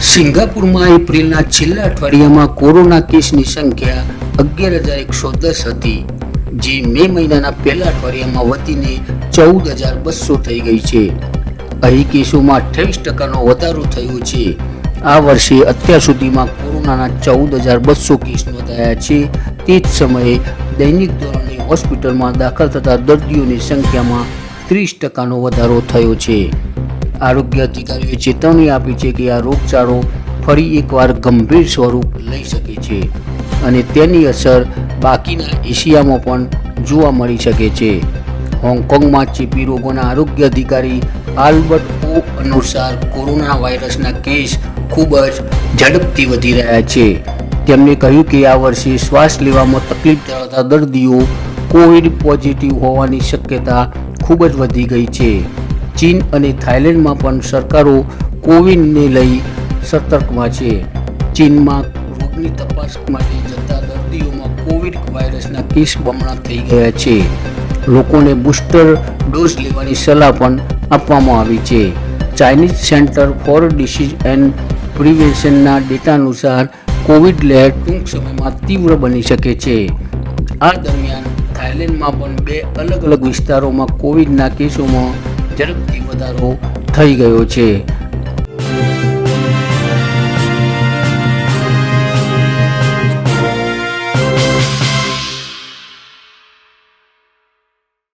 સિંગાપુરમાં એપ્રિલના છેલ્લા અઠવાડિયામાં કોરોના કેસની સંખ્યા અગિયાર હજાર એકસો દસ હતી, જે મે મહિનાના પહેલા અઠવાડિયામાં વધીને ચૌદ હજાર બસો થઈ ગઈ છે. અહીં કેસોમાં અઠ્યાવીસ ટકાનો વધારો થયો છે. આ વર્ષે અત્યાર સુધીમાં કોરોનાના ચૌદ હજાર બસો કેસ નોંધાયા છે. તે જ સમયે દૈનિક ધોરણે હોસ્પિટલમાં દાખલ થતા દર્દીઓની સંખ્યામાં ત્રીસ ટકાનો વધારો થયો છે. આરોગ્ય અધિકારીઓએ ચેતવણી આપી છે કે આ રોગચાળો ફરી એકવાર ગંભીર સ્વરૂપ લઈ શકે છે અને તેની અસર બાકીના એશિયામાં પણ જોવા મળી શકે છે. હોંગકોંગમાં ચેપી રોગોના આરોગ્ય અધિકારી આલ્બર્ટ ઓ અનુસાર કોરોના વાયરસના કેસ ખૂબ જ ઝડપથી વધી રહ્યા છે. તેમણે કહ્યું કે આ વર્ષે શ્વાસ લેવામાં તકલીફ ધરાવતા દર્દીઓ કોવિડ પોઝિટિવ હોવાની શક્યતા ખૂબ જ વધી ગઈ છે. ચીન અને થાઇલેન્ડમાં પણ સરકારો કોવિડને લઈ સતર્કમાં છે. ચીનમાં રોગની તપાસ માટે જતા દર્દીઓમાં કોવિડ વાયરસના કેસ બમણા થઈ ગયા છે. લોકોને બૂસ્ટર ડોઝ લેવાની સલાહ પણ આપવામાં આવી છે. Chinese centre for disease and પ્રિવેન્શનના data અનુસાર કોવિડ લહેર ટૂંક સમયમાં તીવ્ર બની શકે છે. આ દરમિયાન થાઇલેન્ડમાં પણ બે અલગ અલગ વિસ્તારોમાં કોવિડના કેસોમાં ઝડપથી વધારો થઈ ગયો છે.